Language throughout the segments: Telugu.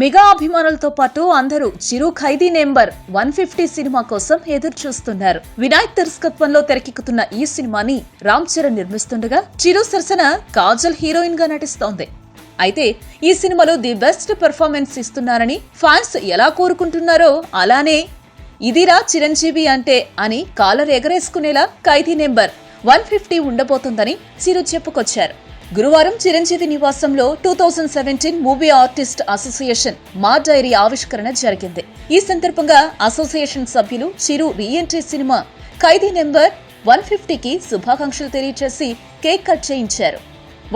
మెగా అభిమానులతో పాటు అందరూ Chiru Khaidi number one fifty cinema కోసం ఎదురు చూస్తున్నారు వినాయక్ దర్శకత్వంలో తెరకెక్కుతున్న ఈ సినిమాని రామ్ చరణ్ నిర్మిస్తుండగా చిరు సరసన కాజల్ హీరోయిన్గా నటిస్తోంది. అయితే ఈ సినిమాలో ది బెస్ట్ పెర్ఫార్మెన్స్ ఇస్తున్నారని ఫ్యాన్స్ ఎలా కోరుకుంటున్నారో అలానే ఇదిరా చిరంజీవి అంటే అని కాలర్ ఎగరేసుకునేలా ఖైదీ నెంబర్ వన్ ఫిఫ్టీ ఉండబోతుందని చిరు చెప్పుకొచ్చారు. గురువారం చిరంజీవి నివాసంలో two thousand seventeen movie artist association MAA diary ఆవిష్కరణ జరిగింది. ఈ సందర్భంగా అసోసియేషన్ సభ్యులు Chiru reentry cinema Khaidi number one ఫిఫ్టీకి శుభాకాంక్షలు తెలియజేసి కేక్ కట్ చేయించారు.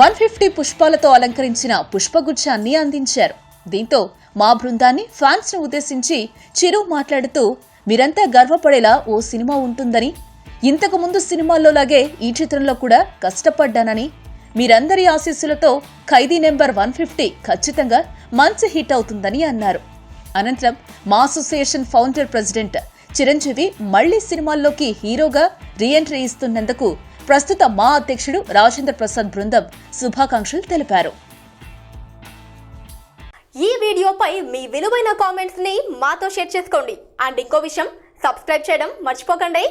వన్ ఫిఫ్టీ పుష్పాలతో అలంకరించిన పుష్పగుచ్చాన్ని అందించారు. దీంతో మా బృందాన్ని ఫ్యాన్స్ను ఉద్దేశించి చిరు మాట్లాడుతూ మీరంతా గర్వపడేలా ఓ సినిమా ఉంటుందని ఇంతకు ముందు సినిమాల్లో లాగే ఈ చిత్రంలో కూడా కష్టపడ్డానని మీరందరి ఆశీస్సులతో ఖైదీ నెంబర్ వన్ ఫిఫ్టీ ఖచ్చితంగా మంచి హిట్ అవుతుందని అన్నారు. అనంతరం మా అసోసియేషన్ ఫౌండర్ ప్రెసిడెంట్ చిరంజీవి మళ్ళీ సినిమాల్లోకి హీరోగా రీఎంట్రీ ఇస్తున్నందుకు ప్రస్తుత మా అధ్యక్షుడు రాజేంద్ర ప్రసాద్ బృందం శుభాకాంక్షలు తెలిపారు. ఈ వీడియోపై మీ విలువైన కామెంట్స్ని మాతో షేర్ చేసుకోండి. అండ్ ఇంకో విషయం సబ్స్క్రైబ్ చేయడం మర్చిపోకండి.